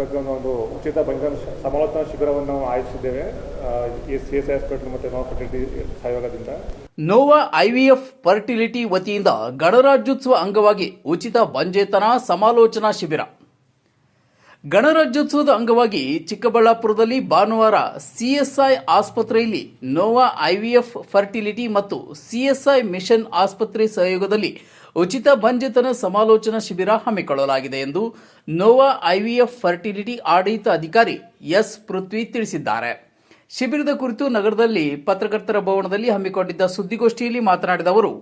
ಬಗ್ಗೆ ಒಂದು ಉಚಿತ ಸಮಾಲೋಚನಾ ಶಿಬಿರವನ್ನು ಆಯೋಜಿಸಿದ್ದೇವೆ. C S I hospital Nova ಸಹಯೋಗದಿಂದ. Nova IVF fertility ವತಿಯಿಂದ ಗಣರಾಜ್ಯೋತ್ಸವ ಅಂಗವಾಗಿ ಉಚಿತ ಬಂಜೇತನ ಸಮಾಲೋಚನಾ ಶಿಬಿರ. ಗಣರಾಜ್ಯೋತ್ಸವದ ಅಂಗವಾಗಿ ಚಿಕ್ಕಬಳ್ಳಾಪುರದಲ್ಲಿ ಭಾನುವಾರ ಸಿಎಸ್ಐ ಆಸ್ಪತ್ರೆಯಲ್ಲಿ ನೋವಾ ಐವಿಎಫ್ ಫರ್ಟಿಲಿಟಿ ಮತ್ತು ಸಿಎಸ್ಐ ಮಿಷನ್ ಆಸ್ಪತ್ರೆ ಸಹಯೋಗದಲ್ಲಿ ಉಚಿತ ಬಂಜೆತನ ಸಮಾಲೋಚನಾ ಶಿಬಿರ ಹಮ್ಮಿಕೊಳ್ಳಲಾಗಿದೆ ಎಂದು ನೋವಾ ಐವಿಎಫ್ ಫರ್ಟಿಲಿಟಿ ಆಡಳಿತ ಅಧಿಕಾರಿ ಎಸ್ ಪೃಥ್ವಿ ತಿಳಿಸಿದ್ದಾರೆ. ಶಿಬಿರದ ಕುರಿತು ನಗರದಲ್ಲಿ ಪತ್ರಕರ್ತರ ಭವನದಲ್ಲಿ ಹಮ್ಮಿಕೊಂಡಿದ್ದ ಸುದ್ದಿಗೋಷ್ಠಿಯಲ್ಲಿ ಮಾತನಾಡಿದ ಅವರು,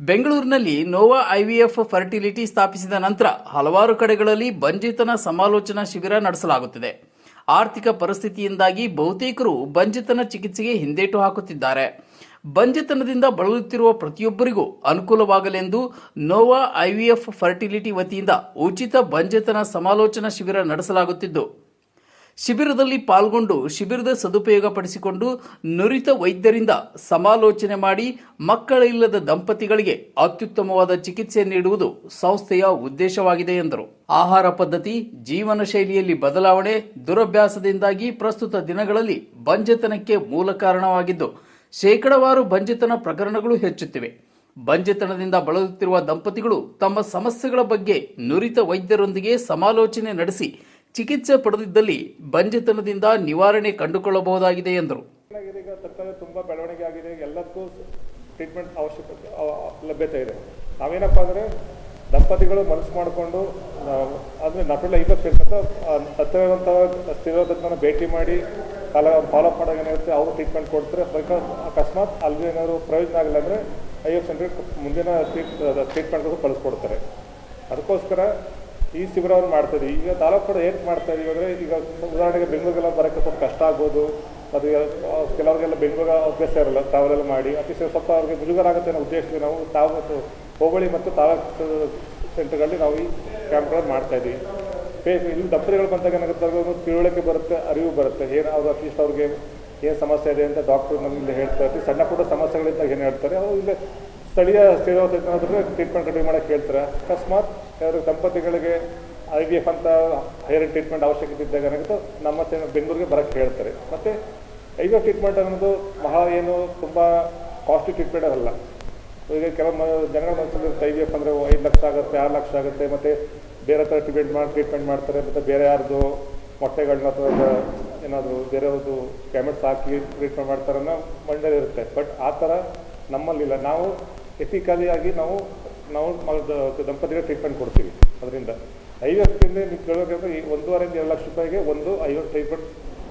ಬೆಂಗಳೂರಿನಲ್ಲಿ ನೋವಾ ಐವಿಎಫ್ ಫರ್ಟಿಲಿಟಿ ಸ್ಥಾಪಿಸಿದ ನಂತರ ಹಲವಾರು ಕಡೆಗಳಲ್ಲಿ ಬಂಜೆತನ ಸಮಾಲೋಚನಾ ಶಿಬಿರ ನಡೆಸಲಾಗುತ್ತಿದೆ. ಆರ್ಥಿಕ ಪರಿಸ್ಥಿತಿಯಿಂದಾಗಿ ಬಹುತೇಕರು ಬಂಜೆತನ ಚಿಕಿತ್ಸೆಗೆ ಹಿಂದೇಟು ಹಾಕುತ್ತಿದ್ದಾರೆ. ಬಂಜೆತನದಿಂದ ಬಳಲುತ್ತಿರುವ ಪ್ರತಿಯೊಬ್ಬರಿಗೂ ಅನುಕೂಲವಾಗಲೆಂದು ನೋವಾ ಐವಿಎಫ್ ಫರ್ಟಿಲಿಟಿ ವತಿಯಿಂದ ಉಚಿತ ಬಂಜತನ ಸಮಾಲೋಚನಾ ಶಿಬಿರ ನಡೆಸಲಾಗುತ್ತಿದ್ದು. ಶಿಬಿರದಲ್ಲಿ ಪಾಲ್ಗೊಂಡು ಶಿಬಿರದ ಸದುಪಯೋಗ ಪಡಿಸಿಕೊಂಡು ನುರಿತ ವೈದ್ಯರಿಂದ ಸಮಾಲೋಚನೆ ಮಾಡಿ ಮಕ್ಕಳಿಲ್ಲದ ದಂಪತಿಗಳಿಗೆ ಅತ್ಯುತ್ತಮವಾದ ಚಿಕಿತ್ಸೆ ನೀಡುವುದು ಸಂಸ್ಥೆಯ ಉದ್ದೇಶವಾಗಿದೆ ಎಂದರು. ಆಹಾರ ಪದ್ಧತಿ, ಜೀವನ ಶೈಲಿಯಲ್ಲಿ ಬದಲಾವಣೆ, ದುರಭ್ಯಾಸದಿಂದಾಗಿ ಪ್ರಸ್ತುತ ದಿನಗಳಲ್ಲಿ ಬಂಜತನಕ್ಕೆ ಮೂಲ ಕಾರಣವಾಗಿದ್ದು ಶೇಕಡವಾರು ಬಂಜಿತನ ಪ್ರಕರಣಗಳು ಹೆಚ್ಚುತ್ತಿವೆ. ಬಂಜಿತನದಿಂದ ಬಳಲುತ್ತಿರುವ ದಂಪತಿಗಳು ತಮ್ಮ ಸಮಸ್ಯೆಗಳ ಬಗ್ಗೆ ನುರಿತ ವೈದ್ಯರೊಂದಿಗೆ ಸಮಾಲೋಚನೆ ನಡೆಸಿ ಚಿಕಿತ್ಸೆ ಪಡೆದಿದ್ದಲ್ಲಿ ಬಂಜಿತನದಿಂದ ನಿವಾರಣೆ ಕಂಡುಕೊಳ್ಳಬಹುದಾಗಿದೆ ಎಂದರು. ತುಂಬಾ ಬೆಳವಣಿಗೆ ಆಗಿದೆ. ಎಲ್ಲದಕ್ಕೂ ಟ್ರೀಟ್ಮೆಂಟ್ ಅವಶ್ಯಕತೆ ಅವ- ಲಭ್ಯತೆ ಇದೆ. ನಾವೇನಪ್ಪ ಅಂದರೆ ದಂಪತಿಗಳು ಮನಸ್ಸು ಮಾಡಿಕೊಂಡು ಅಂದರೆ ನಟುಲ ಇಪ್ಪತ್ತು ಇರ್ತಂತ ಹತ್ತಿರವಂಥ ಭೇಟಿ ಮಾಡಿ ಕಾಲ ಫಾಲೋಅಪ್ ಮಾಡೋಕೆ ಏನಿರುತ್ತೆ ಅವರು ಟ್ರೀಟ್ಮೆಂಟ್ ಕೊಡ್ತಾರೆ. ಬಿಕಾಸ್ ಅಕಸ್ಮಾತ್ ಅಲ್ಲಿ ಏನಾದ್ರು ಪ್ರಯೋಜನ ಆಗಿಲ್ಲ ಅಂದರೆ ಐ ಎಫ್ ಸೆಂಟ್ರಿಗೆ ಮುಂದಿನ ಟ್ರೀಟ್ ಟ್ರೀಟ್ಮೆಂಟ್ಗೂ ಕಳಿಸ್ಕೊಡ್ತಾರೆ. ಅದಕ್ಕೋಸ್ಕರ ಈ ಶಿಬಿರವನ್ನು ಮಾಡ್ತಾ ಇದೀವಿ ಈಗ ತಾಲೂಕು ಕೂಡ ಏನು ಮಾಡ್ತಾ ಇದೀವಿ ಅಂದರೆ, ಈಗ ಉದಾಹರಣೆಗೆ ಬೆಂಗಳೂರಿಗೆಲ್ಲ ಬರೋಕ್ಕೆ ಸ್ವಲ್ಪ ಕಷ್ಟ ಆಗ್ಬೋದು. ಅದು ಕೆಲವರಿಗೆಲ್ಲ ಬೆಂಗಳೂರು ಅಭ್ಯಾಸ ಇರಲ್ಲ ಟ್ರಾವೆಲೆಲ್ಲ ಮಾಡಿ. ಅತಿಶಯ ಸ್ವಲ್ಪ ಅವ್ರಿಗೆ ಮುಜುಗರ ಆಗುತ್ತೆ ಅನ್ನೋ ಉದ್ದೇಶಕ್ಕೆ ನಾವು ತಾವು ಹೋಬಳಿ ಮತ್ತು ತಾಲೂಕು ಸೆಂಟ್ರ್ಗಳಲ್ಲಿ ನಾವು ಈ ಕ್ಯಾಂಪ್ಗಳನ್ನು ಮಾಡ್ತಾ ಪೇ ಇಲ್ಲಿ ದಂಪತಿಗಳು ಬಂದಾಗ ಏನಾಗುತ್ತೆ ತಿಳುವಳಿಕೆ ಬರುತ್ತೆ, ಅರಿವು ಬರುತ್ತೆ. ಏನು ಅವ್ರು ಅಟ್ಲೀಸ್ಟ್ ಅವ್ರಿಗೆ ಏನು ಸಮಸ್ಯೆ ಇದೆ ಅಂತ ಡಾಕ್ಟ್ರು ನಮ್ಮಲ್ಲಿ ಹೇಳ್ತಾ ಇರ್ತೀವಿ ಸಣ್ಣ ಪುಟ್ಟ ಸಮಸ್ಯೆಗಳಿಂದ ಏನು ಹೇಳ್ತಾರೆ? ಅವರು ಇಲ್ಲಿ ಸ್ಥಳೀಯ ಸ್ಥಿರೋದ್ರೆ ಟ್ರೀಟ್ಮೆಂಟ್ ಕಡಿಮೆ ಮಾಡೋಕ್ಕೆ ಹೇಳ್ತಾರೆ. ಅಕಸ್ಮಾತ್ ಯಾರು ದಂಪತಿಗಳಿಗೆ ಐ ವಿ ಎಫ್ ಅಂತ ಹೈಯರ್ ಟ್ರೀಟ್ಮೆಂಟ್ ಅವಶ್ಯಕತೆ ಇದ್ದಾಗ ಏನಾಗುತ್ತೆ? ನಮ್ಮ ಬೆಂಗಳೂರಿಗೆ ಬರೋಕ್ಕೆ ಹೇಳ್ತಾರೆ. ಮತ್ತು ಐ ವಿ ಎಫ್ ಟ್ರೀಟ್ಮೆಂಟ್ ಅನ್ನೋದು ಬಹಳ ಏನು ತುಂಬ ಕಾಸ್ಟ್ಲಿ ಟ್ರೀಟ್ಮೆಂಟ್ ಅಲ್ಲ. ಈಗ ಕೆಲವು ಜನಗಳ ಮನಸ್ಸಲ್ಲಿ ಐ ವಿ ಎಫ್ ಅಂದರೆ ಐದು ಲಕ್ಷ ಆಗುತ್ತೆ, ಆರು ಲಕ್ಷ ಆಗುತ್ತೆ, ಮತ್ತು ಬೇರೆ ಥರ ಟ್ರೀಟ್ಮೆಂಟ್ ಮಾಡಿ ಟ್ರೀಟ್ಮೆಂಟ್ ಮಾಡ್ತಾರೆ, ಮತ್ತು ಬೇರೆ ಯಾರ್ದು ಮೊಟ್ಟೆಗಳನ್ನ ಅಥವಾ ಏನಾದರೂ ಬೇರೆಯವ್ರದ್ದು ಕ್ಯಾಮೆಟ್ಸ್ ಹಾಕಿ ಟ್ರೀಟ್ಮೆಂಟ್ ಮಾಡ್ತಾರೆ ಅನ್ನೋ ಇರುತ್ತೆ. ಬಟ್ ಆ ಥರ ನಮ್ಮಲ್ಲಿಲ್ಲ ನಾವು ಎಥಿಕಲಿಯಾಗಿ ನಾವು ನಾವು ದಂಪತಿಗೆ ಟ್ರೀಟ್ಮೆಂಟ್ ಕೊಡ್ತೀವಿ ಅದರಿಂದ. ಐವತ್ತರಿಂದ ನೀವು ಕೇಳಬೇಕಂದ್ರೆ ಈ ಒಂದೂವರೆಯಿಂದ ಎರಡು ಲಕ್ಷ ರೂಪಾಯಿಗೆ ಒಂದು ಐವತ್ತು ಟ್ರೀಟ್ಮೆಂಟ್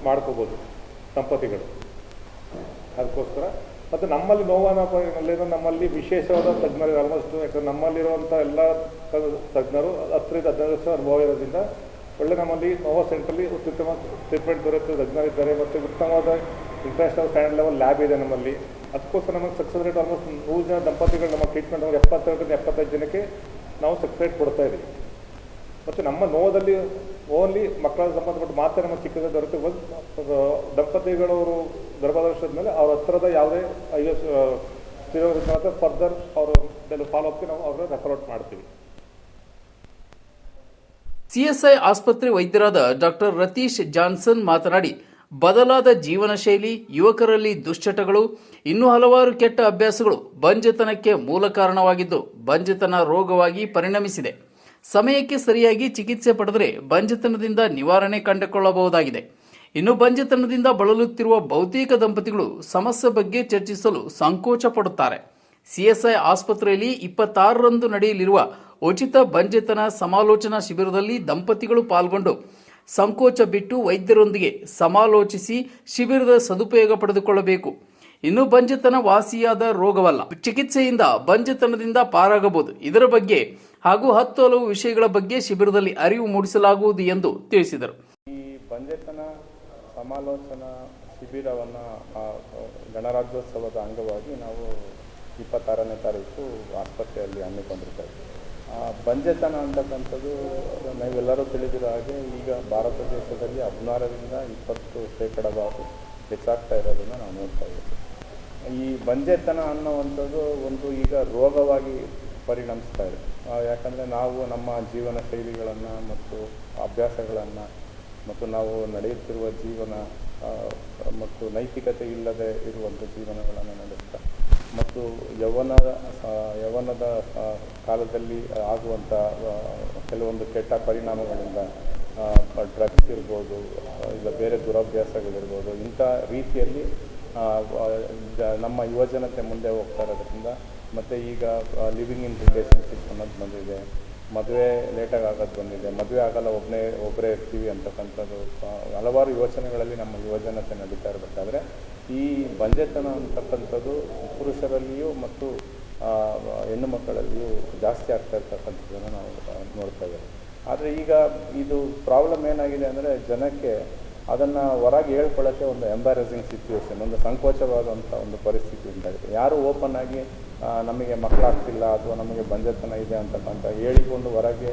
ಮಾಡ್ಕೋಬೋದು ದಂಪತಿಗಳು. ಅದಕ್ಕೋಸ್ಕರ ಮತ್ತು ನಮ್ಮಲ್ಲಿ ನೋವನಲ್ಲಿರೋ ನಮ್ಮಲ್ಲಿ ವಿಶೇಷವಾದ ತಜ್ಞರು ಆಲ್ಮೋಸ್ಟ್ ಯಾಕಂದ್ರೆ ನಮ್ಮಲ್ಲಿರುವಂಥ ಎಲ್ಲ ತಜ್ಞರು ಹತ್ತರಿಂದ ಹದಿನೈದು ವರ್ಷ ಅನುಭವ ಇರೋದ್ರಿಂದ ಒಳ್ಳೆ ನಮ್ಮಲ್ಲಿ ನೋವಾ ಸೆಂಟ್ರಲ್ಲಿ ಉತ್ತಮ ಟ್ರೀಟ್ಮೆಂಟ್ ದೊರೆಯುತ್ತೆ, ತಜ್ಞರಿದ್ದಾರೆ ಮತ್ತು ಉತ್ತಮವಾದ ಇಂಟರ್ನ್ಯಾಷನಲ್ ಸ್ಟ್ಯಾಂಡರ್ಡ್ ಲೆವೆಲ್ ಲ್ಯಾಬ್ ಇದೆ ನಮ್ಮಲ್ಲಿ. ಅದಕ್ಕೋಸ್ಕರ ನಮಗೆ ಸಕ್ಸಸ್ ರೇಟ್ ಆಲ್ಮೋಸ್ಟ್ ನೂರು ಜನ ದಂಪತಿಗಳು ನಮ್ಮ ಟ್ರೀಟ್ಮೆಂಟ್ ನಮಗೆ ಎಪ್ಪತ್ತೆರಡರಿಂದ ಎಪ್ಪತ್ತೈದು ಜನಕ್ಕೆ ನಾವು ಸಕ್ಸಸ್ ರೇಟ್ ಕೊಡ್ತಾ ಇದ್ದೀವಿ ಮತ್ತು ನಮ್ಮ ನೋವದಲ್ಲಿ ಓನ್ಲಿ ಮಕ್ಕಳ ಸಂಬಂಧಪಟ್ಟ ಮಾತ್ರ ನಮ್ಮ ಚಿಕ್ಕದ ದೊರೆತು. ದಂಪತಿಗಳವರು ಗರ್ಭಾವಸ್ಥದ ಮೇಲೆ ಅವ್ರ ಹತ್ರದ ಯಾವುದೇ ಐವತ್ತು ಸ್ಥಿರ ಫರ್ದರ್ ಅವರು ಫಾಲೋ ಅಪ್ಗೆ ನಾವು ಅವ್ರನ್ನ ರೆಫರ್ ಔಟ್ ಮಾಡ್ತೀವಿ. ಸಿಎಸ್ಐ ಆಸ್ಪತ್ರೆ ವೈದ್ಯರಾದ ಡಾಕ್ಟರ್ ರತೀಶ್ ಜಾನ್ಸನ್ ಮಾತನಾಡಿ, ಬದಲಾದ ಜೀವನ ಶೈಲಿ, ಯುವಕರಲ್ಲಿ ದುಶ್ಚಟಗಳು, ಇನ್ನೂ ಹಲವಾರು ಕೆಟ್ಟ ಅಭ್ಯಾಸಗಳು ಬಂಜತನಕ್ಕೆ ಮೂಲ ಕಾರಣವಾಗಿದ್ದು ಬಂಜತನ ರೋಗವಾಗಿ ಪರಿಣಮಿಸಿದೆ. ಸಮಯಕ್ಕೆ ಸರಿಯಾಗಿ ಚಿಕಿತ್ಸೆ ಪಡೆದರೆ ಬಂಜತನದಿಂದ ನಿವಾರಣೆ ಕಂಡುಕೊಳ್ಳಬಹುದಾಗಿದೆ. ಇನ್ನು ಬಂಜೆತನದಿಂದ ಬಳಲುತ್ತಿರುವ ಬಹುತೇಕ ದಂಪತಿಗಳು ಸಮಸ್ಯೆ ಬಗ್ಗೆ ಚರ್ಚಿಸಲು ಸಂಕೋಚ ಪಡುತ್ತಾರೆ. ಸಿಎಸ್ಐ ಆಸ್ಪತ್ರೆಯಲ್ಲಿ ಇಪ್ಪತ್ತಾರರಂದು ನಡೆಯಲಿರುವ ಉಚಿತ ಬಂಜೆತನ ಸಮಾಲೋಚನಾ ಶಿಬಿರದಲ್ಲಿ ದಂಪತಿಗಳು ಪಾಲ್ಗೊಂಡು ಸಂಕೋಚ ಬಿಟ್ಟು ವೈದ್ಯರೊಂದಿಗೆ ಸಮಾಲೋಚಿಸಿ ಶಿಬಿರದ ಸದುಪಯೋಗ ಪಡೆದುಕೊಳ್ಳಬೇಕು. ಇನ್ನು ಬಂಜೆತನ ವಾಸಿಯಾದ ರೋಗವಲ್ಲ. ಚಿಕಿತ್ಸೆಯಿಂದ ಬಂಜೆತನದಿಂದ ಪಾರಾಗಬಹುದು. ಇದರ ಬಗ್ಗೆ ಹಾಗೂ ಹತ್ತು ಹಲವು ವಿಷಯಗಳ ಬಗ್ಗೆ ಶಿಬಿರದಲ್ಲಿ ಅರಿವು ಮೂಡಿಸಲಾಗುವುದು ಎಂದು ತಿಳಿಸಿದರು. ಈ ಬಂಜೆತನ ಸಮಾಲೋಚನಾ ಶಿಬಿರವನ್ನು ಗಣರಾಜ್ಯೋತ್ಸವದ ಅಂಗವಾಗಿ ನಾವು ಇಪ್ಪತ್ತಾರನೇ ತಾರೀಕು ಆಸ್ಪತ್ರೆಯಲ್ಲಿ ಹಮ್ಮಿಕೊಂಡಿರ್ತೇವೆ ಬಂಜೆತನ ಅಂತಕ್ಕಂಥದ್ದು ನಾವೆಲ್ಲರೂ ತಿಳಿದಿರೋ ಹಾಗೆ ಈಗ ಭಾರತ ದೇಶದಲ್ಲಿ ಹದಿನಾರರಿಂದ ಇಪ್ಪತ್ತು ಶೇಕಡವಾರು ಹೆಚ್ಚಾಗ್ತಾ ಇರೋದನ್ನು ನಾವು ನೋಡ್ತಾ ಇದ್ದೀವಿ. ಈ ಬಂಜೆತನ ಅನ್ನೋವಂಥದ್ದು ಒಂದು ಈಗ ರೋಗವಾಗಿ ಪರಿಣಮಿಸ್ತಾ ಇದೆ. ಯಾಕಂದರೆ ನಾವು ನಮ್ಮ ಜೀವನ ಶೈಲಿಗಳನ್ನು ಮತ್ತು ಅಭ್ಯಾಸಗಳನ್ನು ಮತ್ತು ನಾವು ನಡೆಯುತ್ತಿರುವ ಜೀವನ ಮತ್ತು ನೈತಿಕತೆ ಇಲ್ಲದೆ ಇರುವಂಥ ಜೀವನಗಳನ್ನು ನಡೆಸ್ತಾ, ಮತ್ತು ಯೌವನ ಯೌವನದ ಕಾಲದಲ್ಲಿ ಆಗುವಂಥ ಕೆಲವೊಂದು ಕೆಟ್ಟ ಪರಿಣಾಮಗಳಿಂದ ಡ್ರಗ್ಸ್ ಇರ್ಬೋದು ಇಲ್ಲ ಬೇರೆ ದುರಭ್ಯಾಸಗಳಿರ್ಬೋದು, ಇಂಥ ರೀತಿಯಲ್ಲಿ ನಮ್ಮ ಯುವಜನತೆ ಮುಂದೆ ಹೋಗ್ತಾ ಇರೋದ್ರಿಂದ, ಮತ್ತು ಈಗ ಲಿವಿಂಗ್ ಇನ್ ರಿಲೇಷನ್ಶಿಪ್ ಅನ್ನೋದು ಬಂದಿದೆ. ಮದುವೆ ಲೇಟಾಗಿ ಆಗೋದು ಬಂದಿದೆ. ಮದುವೆ ಆಗಲ್ಲ ಒಬ್ಬನೇ ಒಬ್ಬರೇ ಇರ್ತೀವಿ ಅಂತಕ್ಕಂಥದ್ದು. ಹಲವಾರು ಯೋಚನೆಗಳಲ್ಲಿ ನಮ್ಮ ಯುವಜನತೆ ನಡೀತಾ ಇರಬೇಕಾದ್ರೆ ಈ ಬಂಜೆತನ ಅಂತಕ್ಕಂಥದ್ದು ಪುರುಷರಲ್ಲಿಯೂ ಮತ್ತು ಹೆಣ್ಣು ಮಕ್ಕಳಲ್ಲಿಯೂ ಜಾಸ್ತಿ ಆಗ್ತಾ ಇರ್ತಕ್ಕಂಥದ್ದನ್ನು ನಾವು ನೋಡ್ತಾ ಇದ್ದೇವೆ. ಆದರೆ ಈಗ ಇದು ಪ್ರಾಬ್ಲಮ್ ಏನಾಗಿದೆ ಅಂದರೆ ಜನಕ್ಕೆ ಅದನ್ನು ಹೊರಗೆ ಹೇಳ್ಕೊಳ್ಳೋಕ್ಕೆ ಒಂದು ಎಂಬಾರಸಿಂಗ್ ಸಿಚುವೇಶನ್ ಒಂದು ಸಂಕೋಚವಾದಂಥ ಒಂದು ಪರಿಸ್ಥಿತಿ ಉಂಟಾಗಿದೆ. ಯಾರು ಓಪನ್ ಆಗಿ ನಮಗೆ ಮಕ್ಕಳಾಗ್ತಿಲ್ಲ ಅಥವಾ ನಮಗೆ ಬಂಜತನ ಇದೆ ಅಂತಕ್ಕಂಥ ಹೇಳಿಕೊಂಡು ಹೊರಗೆ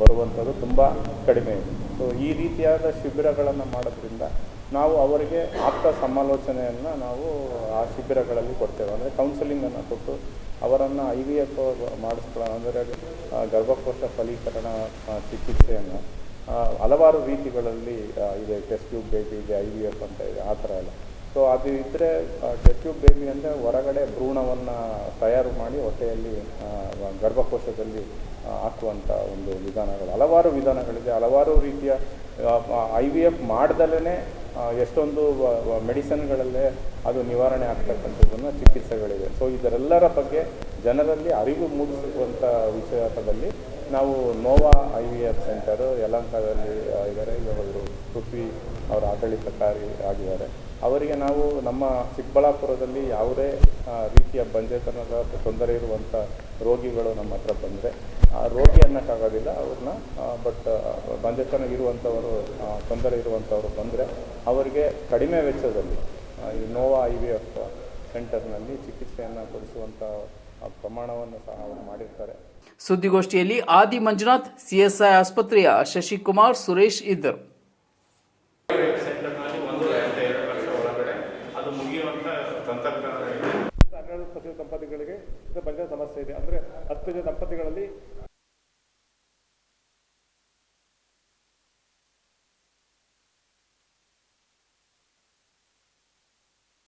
ಬರುವಂಥದ್ದು ತುಂಬ ಕಡಿಮೆ. ಇದೆ ಸೊ ಈ ರೀತಿಯಾದ ಶಿಬಿರಗಳನ್ನು ಮಾಡೋದ್ರಿಂದ ನಾವು ಅವರಿಗೆ ಆಪ್ತ ಸಮಾಲೋಚನೆಯನ್ನು ನಾವು ಆ ಶಿಬಿರಗಳಲ್ಲಿ ಕೊಡ್ತೇವೆ. ಅಂದರೆ ಕೌನ್ಸಿಲಿಂಗನ್ನು ಕೊಟ್ಟು ಅವರನ್ನು ಐ ವಿ ಎಫ್ ಮಾಡಿಸ್ಕೊಳ್ಳೋಣ. ಅಂದರೆ ಗರ್ಭಕೋಶ ಫಲೀಕರಣ ಚಿಕಿತ್ಸೆಯನ್ನು ಹಲವಾರು ರೀತಿಗಳಲ್ಲಿ ಇದೆ. ಟೆಸ್ಟ್ ಟ್ಯೂಬ್ ಬೇಬಿ ಇದೆ ಐ ವಿ ಎಫ್ ಅಂತ ಇದೆ, ಆ ಥರ ಎಲ್ಲ. ಸೊ ಅದು ಇದ್ದರೆ ಟೆಸ್ಟ್ ಟ್ಯೂಬ್ ಬೇಬಿ ಅಂದರೆ ಹೊರಗಡೆ ಭ್ರೂಣವನ್ನು ತಯಾರು ಮಾಡಿ ಹೊಟ್ಟೆಯಲ್ಲಿ ಗರ್ಭಕೋಶದಲ್ಲಿ ಹಾಕುವಂಥ ಒಂದು ವಿಧಾನಗಳು. ಹಲವಾರು ವಿಧಾನಗಳಿದೆ. ಹಲವಾರು ರೀತಿಯ ಐ ವಿ ಎಫ್ ಮಾಡ್ದಲೇ ಎಷ್ಟೊಂದು ಮೆಡಿಸನ್ಗಳಲ್ಲೇ ಅದು ನಿವಾರಣೆ ಆಗ್ತಕ್ಕಂಥದ್ದನ್ನು ಚಿಕಿತ್ಸೆಗಳಿವೆ. ಸೊ ಇದರೆಲ್ಲರ ಬಗ್ಗೆ ಜನರಲ್ಲಿ ಅರಿವು ಮೂಡಿಸುವಂಥ ವಿಷಯದಲ್ಲಿ ನಾವು Nova I V F centre ಯಲಹಂಕದಲ್ಲಿ ಆ, ಇದ್ದಾರೆ ಇವರು ಕೃಷಿ ಅವರ ಆಡಳಿತಕಾರಿ ಆಗಿದ್ದಾರೆ. ಅವರಿಗೆ ನಾವು ನಮ್ಮ ಚಿಕ್ಕಬಳ್ಳಾಪುರದಲ್ಲಿ ಯಾವುದೇ ರೀತಿಯ ಬಂಜೆತನದ ತೊಂದರೆ ಇರುವಂಥ ರೋಗಿಗಳು ನಮ್ಮ ಹತ್ರ ಬಂದರೆ ಆ ರೋಗಿ ಅನ್ನೋಕ್ಕಾಗೋದಿಲ್ಲ. ಅವ್ರನ್ನ ಬಟ್ ಬಂಜೆತನ ಇರುವಂಥವರು ತೊಂದರೆ ಇರುವಂಥವರು ಬಂದರೆ ಅವರಿಗೆ ಕಡಿಮೆ ವೆಚ್ಚದಲ್ಲಿ ಈ ನೋವಾ ಐ ವಿ ಎಫ್ ಸೆಂಟರ್ನಲ್ಲಿ ಚಿಕಿತ್ಸೆಯನ್ನು ಕೊಡಿಸುವಂಥ ಪ್ರಮಾಣವನ್ನು ಸಹ ಅವರು ಮಾಡಿರ್ತಾರೆ. ಸುದ್ದಿಗೋಷ್ಠಿಯಲ್ಲಿ ಆದಿ ಮಂಜುನಾಥ್, ಸಿಎಸ್ಐ ಆಸ್ಪತ್ರೆಯ ಶಶಿಕುಮಾರ್, ಸುರೇಶ್ ಇದ್ದರು. ದಂಪತಿಗಳಿಗೆ ಸಮಸ್ಯೆ ಇದೆ. ಅಂದರೆ ಹತ್ತು ಜನ ದಂಪತಿಗಳಲ್ಲಿ